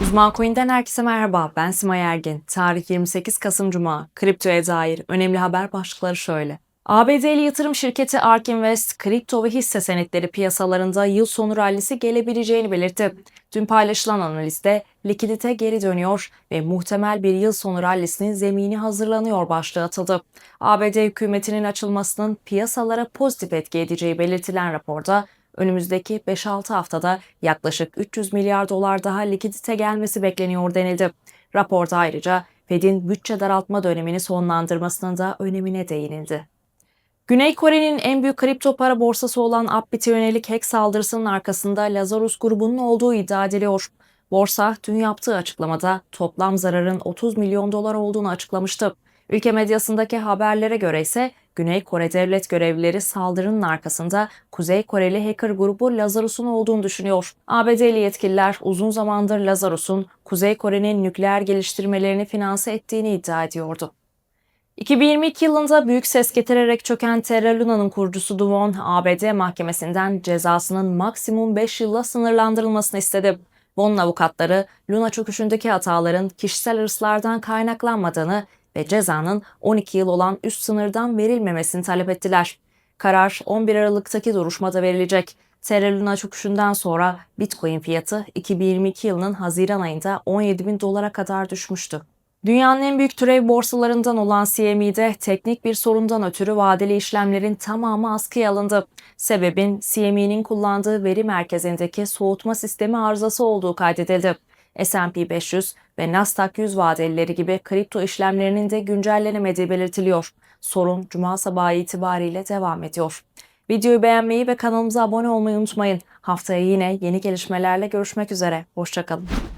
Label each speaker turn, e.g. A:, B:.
A: Uzman Coin'den herkese merhaba. Ben Simay Ergin. Tarih 28 Kasım Cuma. Kriptoya dair önemli haber başlıkları şöyle. ABD'li yatırım şirketi ARK Invest, kripto ve hisse senetleri piyasalarında yıl sonu rallisi gelebileceğini belirtti. Dün paylaşılan analizde likidite geri dönüyor ve muhtemel bir yıl sonu rallisinin zemini hazırlanıyor başlığı atıldı. ABD hükümetinin açılmasının piyasalara pozitif etki edeceği belirtilen raporda önümüzdeki 5-6 haftada yaklaşık 300 milyar dolar daha likidite gelmesi bekleniyor denildi. Raporda ayrıca Fed'in bütçe daraltma dönemini sonlandırmasının da önemine değinildi. Güney Kore'nin en büyük kripto para borsası olan Upbit'e yönelik hack saldırısının arkasında Lazarus grubunun olduğu iddia ediliyor. Borsa dün yaptığı açıklamada toplam zararın 30 milyon dolar olduğunu açıklamıştı. Ülke medyasındaki haberlere göre ise Güney Kore devlet görevlileri saldırının arkasında Kuzey Koreli hacker grubu Lazarus'un olduğunu düşünüyor. ABD'li yetkililer uzun zamandır Lazarus'un Kuzey Kore'nin nükleer geliştirmelerini finanse ettiğini iddia ediyordu. 2022 yılında büyük ses getirerek çöken Terra Luna'nın kurucusu Duvon, ABD mahkemesinden cezasının maksimum 5 yılla sınırlandırılmasını istedi. Von'un avukatları, Luna çöküşündeki hataların kişisel hırslardan kaynaklanmadığını ve cezanın 12 yıl olan üst sınırdan verilmemesini talep ettiler. Karar 11 Aralık'taki duruşmada verilecek. Terra Luna çöküşünden sonra Bitcoin fiyatı 2022 yılının Haziran ayında 17 bin dolara kadar düşmüştü. Dünyanın en büyük türev borsalarından olan CME'de teknik bir sorundan ötürü vadeli işlemlerin tamamı askıya alındı. Sebebin CME'nin kullandığı veri merkezindeki soğutma sistemi arızası olduğu kaydedildi. S&P 500 ve Nasdaq 100 vadelileri gibi kripto işlemlerinin de güncellenemediği belirtiliyor. Sorun cuma sabahı itibariyle devam ediyor. Videoyu beğenmeyi ve kanalımıza abone olmayı unutmayın. Haftaya yine yeni gelişmelerle görüşmek üzere. Hoşçakalın.